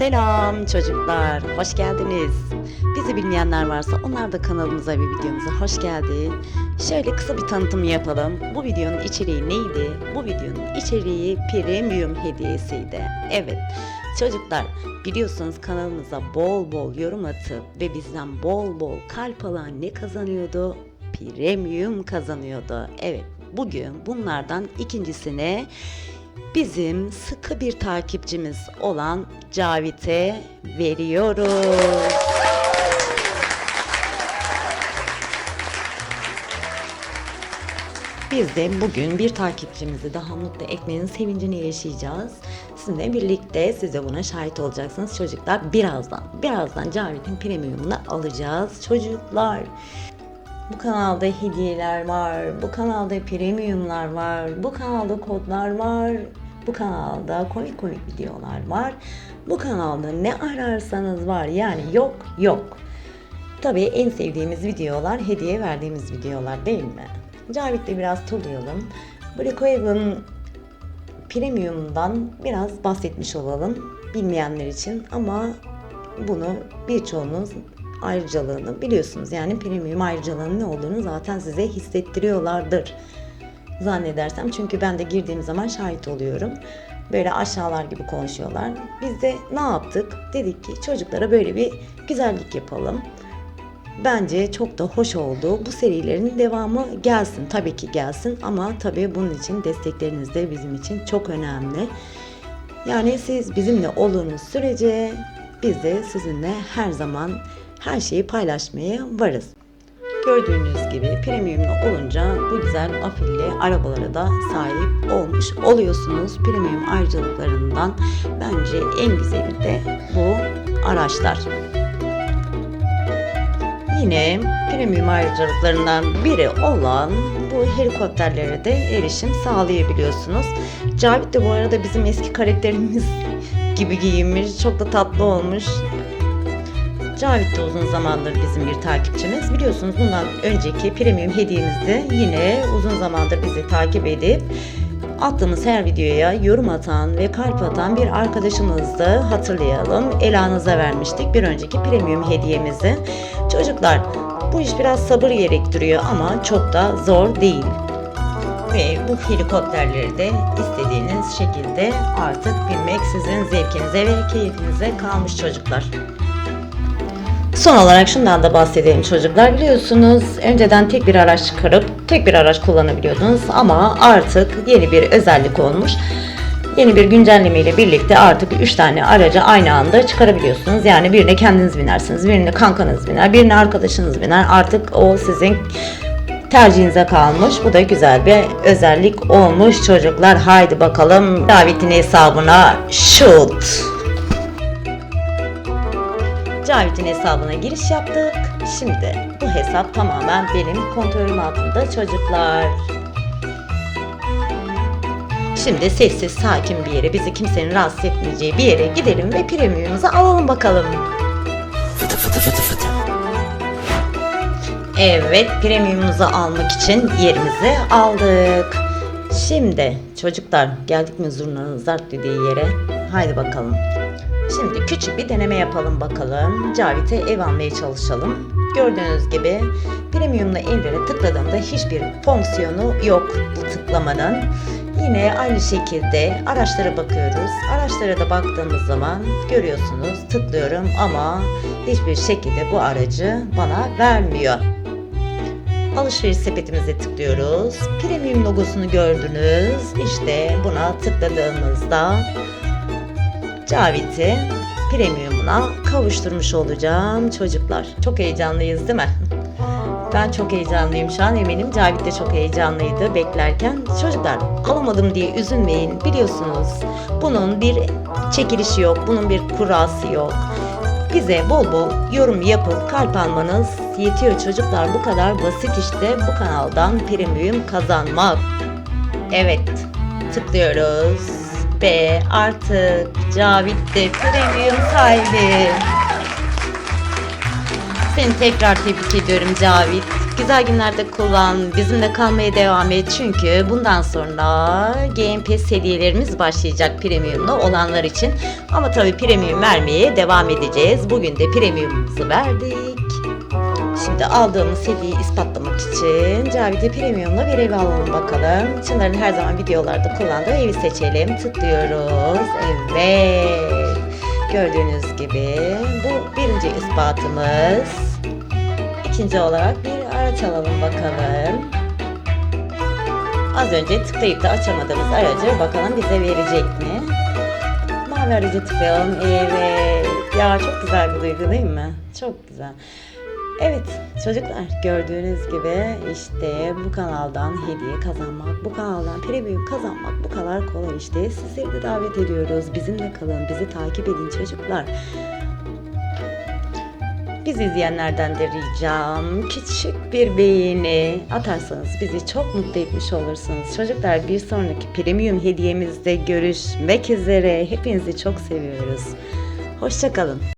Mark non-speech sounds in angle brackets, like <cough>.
Selam çocuklar, hoş geldiniz. Bizi bilmeyenler varsa onlar da kanalımıza ve videomuza hoş geldi. Şöyle kısa bir tanıtım yapalım. Bu videonun içeriği neydi? Bu videonun içeriği premium hediyesiydi. Evet, çocuklar biliyorsunuz kanalımıza bol bol yorum atıp ve bizden bol bol kalp alan ne kazanıyordu? Premium kazanıyordu. Evet, bugün bunlardan ikincisine bizim sıkı bir takipçimiz olan Cavit'e veriyoruz. Biz de bugün bir takipçimizi daha mutlu etmenin sevincini yaşayacağız. Sizinle birlikte siz de buna şahit olacaksınız çocuklar. Birazdan, birazdan Cavit'in premiumunu alacağız çocuklar. Bu kanalda hediyeler var, bu kanalda premiumlar var, bu kanalda kodlar var, bu kanalda komik komik videolar var. Bu kanalda ne ararsanız var yani yok yok. Tabii en sevdiğimiz videolar hediye verdiğimiz videolar değil mi? Cavit'le biraz turlayalım. Brookhaven Premium'dan biraz bahsetmiş olalım bilmeyenler için ama bunu birçoğunuz ayrıcalığını biliyorsunuz. Yani premium ayrıcalığının ne olduğunu zaten size hissettiriyorlardır zannedersem. Çünkü ben de girdiğim zaman şahit oluyorum. Böyle aşağılar gibi konuşuyorlar. Biz de ne yaptık? Dedik ki çocuklara böyle bir güzellik yapalım. Bence çok da hoş oldu. Bu serilerin devamı gelsin. Tabii ki gelsin ama tabii bunun için destekleriniz de bizim için çok önemli. Yani siz bizimle olduğunuz sürece biz de sizinle her zaman her şeyi paylaşmaya varız. Gördüğünüz gibi premiumlu olunca bu güzel afilli arabalara da sahip olmuş oluyorsunuz. Premium ayrıcalıklarından bence en güzeli de bu araçlar. Yine premium ayrıcalıklarından biri olan bu helikopterlere de erişim sağlayabiliyorsunuz. Cavit de bu arada bizim eski karakterimiz <laughs> gibi giyinmiş. Çok da tatlı olmuş. Cavit de uzun zamandır bizim bir takipçimiz. Biliyorsunuz bundan önceki premium hediyemizde yine uzun zamandır bizi takip edip attığımız her videoya yorum atan ve kalp atan bir arkadaşımızdı. Hatırlayalım. Elanıza vermiştik bir önceki premium hediyemizi. Çocuklar bu iş biraz sabır gerektiriyor ama çok da zor değil. Ve bu helikopterleri de istediğiniz şekilde artık binmek sizin zevkinize ve keyfinize kalmış çocuklar. Son olarak şundan da bahsedelim çocuklar. Biliyorsunuz önceden tek bir araç çıkarıp tek bir araç kullanabiliyordunuz ama artık yeni bir özellik olmuş. Yeni bir güncelleme ile birlikte artık 3 tane aracı aynı anda çıkarabiliyorsunuz. Yani birine kendiniz binersiniz, birine kankanız biner, birine arkadaşınız biner. Artık o sizin tercihinize kalmış. Bu da güzel bir özellik olmuş çocuklar. Haydi bakalım Davet'in hesabına shoot. Cavit'in hesabına giriş yaptık. Şimdi bu hesap tamamen benim kontrolüm altında çocuklar. Şimdi sessiz sakin bir yere bizi kimsenin rahatsız etmeyeceği bir yere gidelim ve premiumumuzu alalım bakalım. Fıtı fıtı fıtı fıtı. Evet premiumumuzu almak için yerimizi aldık. Şimdi çocuklar geldik mi zurnanın zart dediği yere? Haydi bakalım. Şimdi küçük bir deneme yapalım bakalım. Cavit'e ev almaya çalışalım. Gördüğünüz gibi premiumla evlere tıkladığımda hiçbir fonksiyonu yok bu tıklamanın. Yine aynı şekilde araçlara bakıyoruz. Araçlara da baktığımız zaman görüyorsunuz tıklıyorum ama hiçbir şekilde bu aracı bana vermiyor. Alışveriş sepetimize tıklıyoruz. Premium logosunu gördünüz. İşte buna tıkladığımızda Cavit'i premiumuna kavuşturmuş olacağım çocuklar. Çok heyecanlıyız değil mi? Ben çok heyecanlıyım şu an eminim Cavit de çok heyecanlıydı beklerken. Çocuklar alamadım diye üzülmeyin biliyorsunuz bunun bir çekilişi yok, bunun bir kurası yok. Bize bol bol yorum yapıp kalp almanız yetiyor çocuklar. Bu kadar basit işte bu kanaldan premium kazanmak. Evet tıklıyoruz ve artık Cavit de premium sahibi. Seni tekrar tebrik ediyorum Cavit. güzel günlerde kullan, bizimle kalmaya devam et. Çünkü bundan sonra Game Pass hediyelerimiz başlayacak premiumlu olanlar için. Ama tabii premium vermeye devam edeceğiz. Bugün de premiumumuzu verdik. Şimdi aldığımız hediyeyi ispatlamak için Cavit'e Premium'la bir ev alalım bakalım. Çınar'ın her zaman videolarda kullandığı evi seçelim. Tıklıyoruz. Evet. Gördüğünüz gibi bu birinci ispatımız. İkinci olarak bir araç alalım bakalım. Az önce tıklayıp da açamadığımız aracı bakalım bize verecek mi? Mavi aracı tıklayalım. Evet. Ya çok güzel bir duygu değil mi? Çok güzel. Evet çocuklar gördüğünüz gibi işte bu kanaldan hediye kazanmak, bu kanaldan premium kazanmak bu kadar kolay işte. Sizleri de davet ediyoruz. Bizimle kalın, bizi takip edin çocuklar. Bizi izleyenlerden de ricam küçük bir beğeni atarsanız bizi çok mutlu etmiş olursunuz. Çocuklar bir sonraki premium hediyemizde görüşmek üzere. Hepinizi çok seviyoruz. Hoşçakalın.